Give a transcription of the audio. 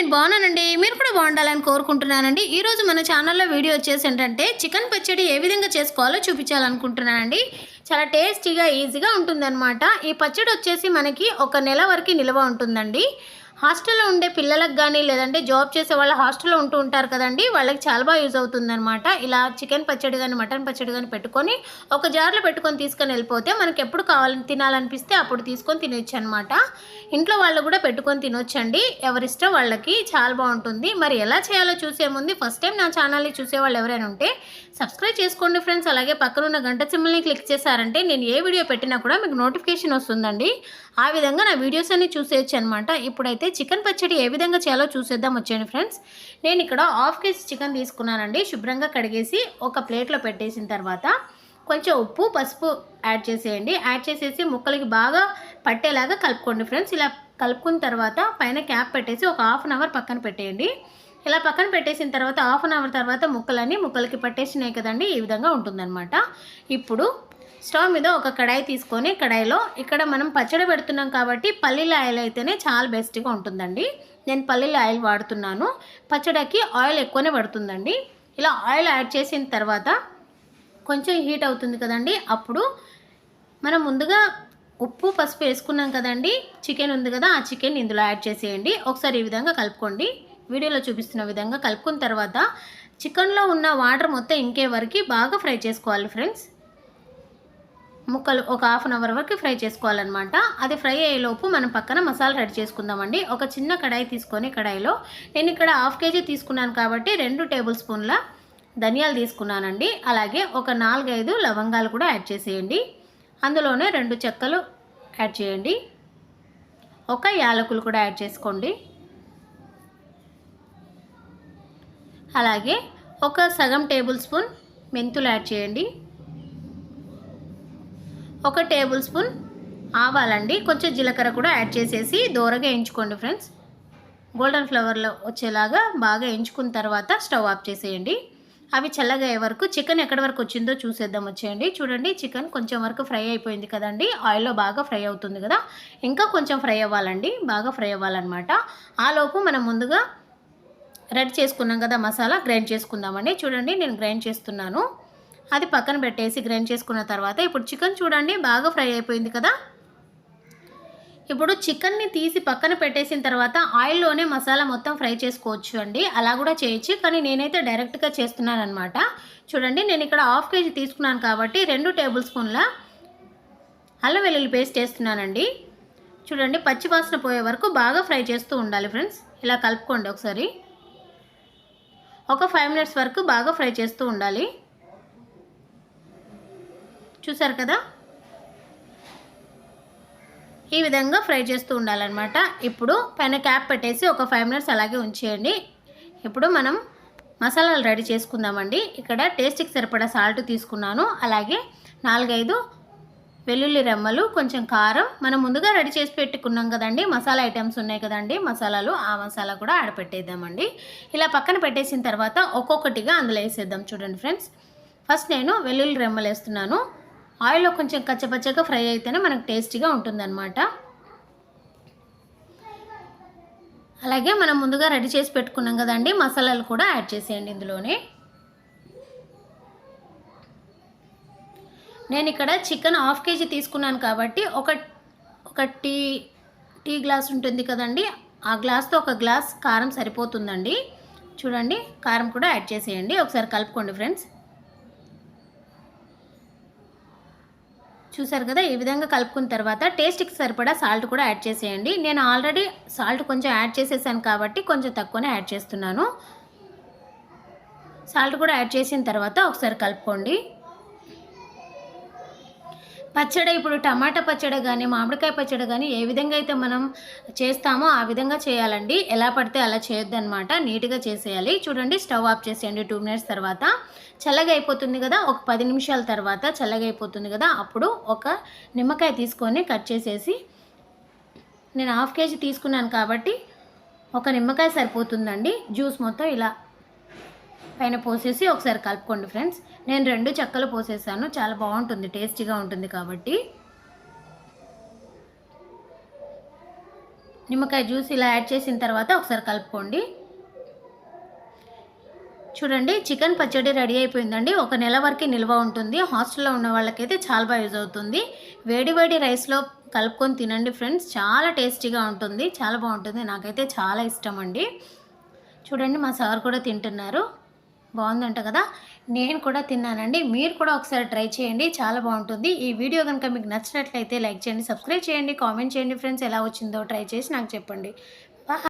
నేను బాగున్నానండి. మీరు కూడా బాగుండాలని కోరుకుంటున్నానండి. ఈరోజు మన ఛానల్లో వీడియో వచ్చేసి ఏంటంటే చికెన్ పచ్చడి ఏ విధంగా చేసుకోవాలో చూపించాలనుకుంటున్నానండి. చాలా టేస్టీగా ఈజీగా ఉంటుందన్నమాట. ఈ పచ్చడి వచ్చేసి మనకి ఒక నెల వరకు నిల్వ ఉంటుందండి. హాస్టల్లో ఉండే పిల్లలకు కానీ లేదంటే జాబ్ చేసే వాళ్ళు హాస్టల్లో ఉంటూ ఉంటారు కదండి వాళ్ళకి చాలా బాగా యూజ్ అవుతుందన్నమాట. ఇలా చికెన్ పచ్చడి కానీ మటన్ పచ్చడి కానీ పెట్టుకొని ఒక జార్లో పెట్టుకొని తీసుకొని వెళ్ళిపోతే మనకి ఎప్పుడు కావాలని తినాలనిపిస్తే అప్పుడు తీసుకొని తినొచ్చు అనమాట ఇంట్లో వాళ్ళు కూడా పెట్టుకొని తినొచ్చండి. ఎవరిష్టం వాళ్ళకి చాలా బాగుంటుంది. మరి ఎలా చేయాలో చూసే ముందు ఫస్ట్ టైం నా ఛానల్ని చూసే వాళ్ళు ఎవరైనా ఉంటే సబ్స్క్రైబ్ చేసుకోండి ఫ్రెండ్స్. అలాగే పక్కన ఉన్న గంట సిమ్మల్ని క్లిక్ చేశారంటే నేను ఏ వీడియో పెట్టినా కూడా మీకు నోటిఫికేషన్ వస్తుందండి. ఆ విధంగా నా వీడియోస్ అన్ని చూసేయచ్చు అనమాట ఇప్పుడైతే చికెన్ పచ్చడి ఏ విధంగా చేయాలో చూసేద్దాం వచ్చేయండి ఫ్రెండ్స్. నేను ఇక్కడ హాఫ్ కేజీ చికెన్ తీసుకున్నానండి. శుభ్రంగా కడిగేసి ఒక ప్లేట్లో పెట్టేసిన తర్వాత కొంచెం ఉప్పు పసుపు యాడ్ చేసేయండి. యాడ్ చేసేసి ముక్కలకి బాగా పట్టేలాగా కలుపుకోండి ఫ్రెండ్స్. ఇలా కలుపుకున్న తర్వాత పైన క్యాప్ పెట్టేసి ఒక హాఫ్ అన్ అవర్ పక్కన పెట్టేయండి. ఇలా పక్కన పెట్టేసిన తర్వాత హాఫ్ అన్ అవర్ తర్వాత ముక్కలన్నీ ముక్కలకి పట్టేసినాయి కదండి. ఈ విధంగా ఉంటుందన్నమాట. ఇప్పుడు స్టవ్ మీద ఒక కడాయి తీసుకొని కడాయిలో ఇక్కడ మనం పచ్చడి పెడుతున్నాం కాబట్టి పల్లీల ఆయిల్ అయితేనే చాలా బెస్ట్గా ఉంటుందండి. నేను పల్లీల ఆయిల్ వాడుతున్నాను. పచ్చడికి ఆయిల్ ఎక్కువనే పడుతుందండి. ఇలా ఆయిల్ యాడ్ చేసిన తర్వాత కొంచెం హీట్ అవుతుంది కదండి. అప్పుడు మనం ముందుగా ఉప్పు పసుపు వేసుకున్నాం కదండి. చికెన్ ఉంది కదా ఆ చికెన్ ఇందులో యాడ్ చేసేయండి. ఒకసారి ఈ విధంగా కలుపుకోండి. వీడియోలో చూపిస్తున్న విధంగా కలుపుకున్న తర్వాత చికెన్లో ఉన్న వాటర్ మొత్తం ఇంకే వరకు బాగా ఫ్రై చేసుకోవాలి ఫ్రెండ్స్. ముక్కలు ఒక హాఫ్ అన్ అవర్ వరకు ఫ్రై చేసుకోవాలన్నమాట. అది ఫ్రై అయ్యేలోపు మనం పక్కన మసాలా రెడీ చేసుకుందామండి. ఒక చిన్న కడాయి తీసుకొని కడాయిలో నేను ఇక్కడ హాఫ్ కేజీ తీసుకున్నాను కాబట్టి రెండు టేబుల్ స్పూన్ల ధనియాలు తీసుకున్నానండి. అలాగే ఒక నాలుగైదు లవంగాలు కూడా యాడ్ చేసేయండి. అందులోనే రెండు చెక్కలు యాడ్ చేయండి. ఒక యాలకులు కూడా యాడ్ చేసుకోండి. అలాగే ఒక సగం టేబుల్ స్పూన్ మెంతులు యాడ్ చేయండి. ఒక టేబుల్ స్పూన్ ఆవాలండి. కొంచెం జీలకర్ర కూడా యాడ్ చేసేసి దూరగా వేయించుకోండి ఫ్రెండ్స్. గోల్డెన్ ఫ్లవర్లో వచ్చేలాగా బాగా వేయించుకున్న తర్వాత స్టవ్ ఆఫ్ చేసేయండి. అవి చల్లగా అయ్యే వరకు చికెన్ ఎక్కడి వరకు వచ్చిందో చూసేద్దాం వచ్చేయండి. చూడండి చికెన్ కొంచెం వరకు ఫ్రై అయిపోయింది కదండి. ఆయిల్లో బాగా ఫ్రై అవుతుంది కదా. ఇంకా కొంచెం ఫ్రై అవ్వాలండి. బాగా ఫ్రై అవ్వాలన్నమాట. ఆలోపు మనం ముందుగా రెడీ చేసుకున్నాం కదా మసాలా గ్రైండ్ చేసుకుందామండి. చూడండి నేను గ్రైండ్ చేస్తున్నాను. అది పక్కన పెట్టేసి గ్రైండ్ చేసుకున్న తర్వాత ఇప్పుడు చికెన్ చూడండి బాగా ఫ్రై అయిపోయింది కదా. ఇప్పుడు చికెన్ని తీసి పక్కన పెట్టేసిన తర్వాత ఆయిల్లోనే మసాలా మొత్తం ఫ్రై చేసుకోవచ్చు అండి. అలా కూడా చేయొచ్చు కానీ నేనైతే డైరెక్ట్గా చేస్తున్నాను అనమాట చూడండి నేను ఇక్కడ హాఫ్ కేజీ తీసుకున్నాను కాబట్టి రెండు టేబుల్ స్పూన్ల అల్లం వెల్లుల్లి పేస్ట్ వేస్తున్నానండి. చూడండి పచ్చి వాసన పోయే వరకు బాగా ఫ్రై చేస్తూ ఉండాలి ఫ్రెండ్స్. ఇలా కలుపుకోండి ఒకసారి. ఒక ఫైవ్ మినిట్స్ వరకు బాగా ఫ్రై చేస్తూ ఉండాలి. చూసారు కదా? ఈ విధంగా ఫ్రై చేస్తూ ఉండాలన్నమాట. ఇప్పుడు పైన క్యాప్ పెట్టేసి ఒక ఫైవ్ మినిట్స్ అలాగే ఉంచేయండి. ఇప్పుడు మనం మసాలాలు రెడీ చేసుకుందామండి. ఇక్కడ టేస్ట్కి సరిపడా సాల్ట్ తీసుకున్నాను. అలాగే నాలుగైదు వెల్లుల్లి రెమ్మలు కొంచెం కారం. మనం ముందుగా రెడీ చేసి పెట్టుకున్నాం కదండి. మసాలా ఐటమ్స్ ఉన్నాయి కదండి. మసాలాలు ఆ మసాలా కూడా ఆడపెట్టేద్దామండి ఇలా పక్కన పెట్టేసిన తర్వాత ఒక్కొక్కటిగా అందులో వేసేద్దాం చూడండి ఫ్రెండ్స్. ఫస్ట్ నేను వెల్లుల్లి రెమ్మలు వేస్తున్నాను ఆయిల్లో కొంచెం కచ్చపచ్చగా ఫ్రై అయితేనే మనకు టేస్టీగా ఉంటుందన్నమాట. అలాగే మనం ముందుగా రెడీ చేసి పెట్టుకున్నాం కదండి మసాలాలు కూడా యాడ్ చేసేయండి ఇందులోనే. నేను ఇక్కడ చికెన్ హాఫ్ కేజీ తీసుకున్నాను కాబట్టి ఒక ఒక టీ టీ గ్లాస్ ఉంటుంది కదండి ఆ గ్లాస్తో ఒక గ్లాస్ కారం సరిపోతుందండి. చూడండి కారం కూడా యాడ్ చేసేయండి. ఒకసారి కలుపుకోండి ఫ్రెండ్స్. చూసారు కదా ఈ విధంగా కలుపుకున్న తర్వాత టేస్ట్కి సరిపడా సాల్ట్ కూడా యాడ్ చేసేయండి. నేను ఆల్రెడీ సాల్ట్ కొంచెం యాడ్ చేసేసాను కాబట్టి కొంచెం తక్కువనే యాడ్ చేస్తున్నాను. సాల్ట్ కూడా యాడ్ చేసిన తర్వాత ఒకసారి కలుపుకోండి. పచ్చడి ఇప్పుడు టమాటా పచ్చడి కానీ మామిడికాయ పచ్చడి కానీ ఏ విధంగా అయితే మనం చేస్తామో ఆ విధంగా చేయాలండి. ఎలా పడితే అలా చేయొద్దు అనమాట నీట్గా చేసేయాలి. చూడండి స్టవ్ ఆఫ్ చేసేయండి టూ మినిట్స్ తర్వాత. చల్లగా అయిపోతుంది కదా ఒక పది నిమిషాల తర్వాత చల్లగా అయిపోతుంది కదా అప్పుడు ఒక నిమ్మకాయ తీసుకొని కట్ చేసేసి నేను హాఫ్ కేజీ తీసుకున్నాను కాబట్టి ఒక నిమ్మకాయ సరిపోతుందండి. జ్యూస్ మొత్తం ఇలా పైన పోసేసి ఒకసారి కలుపుకోండి ఫ్రెండ్స్. నేను రెండు చెక్కలు పోసేసాను. చాలా బాగుంటుంది టేస్టీగా ఉంటుంది కాబట్టి. నిమ్మకాయ జ్యూస్ ఇలా యాడ్ చేసిన తర్వాత ఒకసారి కలుపుకోండి. చూడండి చికెన్ పచ్చడి రెడీ అయిపోయిందండి. ఒక నెల వరకు నిల్వ ఉంటుంది. హాస్టల్లో ఉన్న వాళ్ళకైతే చాలా బాగా యూజ్ అవుతుంది. వేడి వేడి రైస్లో కలుపుకొని తినండి ఫ్రెండ్స్. చాలా టేస్టీగా ఉంటుంది. చాలా బాగుంటుంది. నాకైతే చాలా ఇష్టం అండి. చూడండి మా సార్ కూడా తింటున్నారు. బాగుందంట కదా? నేను కూడా తిన్నానండి. మీరు కూడా ఒకసారి ట్రై చేయండి. చాలా బాగుంటుంది. ఈ వీడియో కనుక మీకు నచ్చినట్లయితే లైక్ చేయండి సబ్స్క్రైబ్ చేయండి కామెంట్ చేయండి ఫ్రెండ్స్. ఎలా వచ్చిందో ట్రై చేసి నాకు చెప్పండి.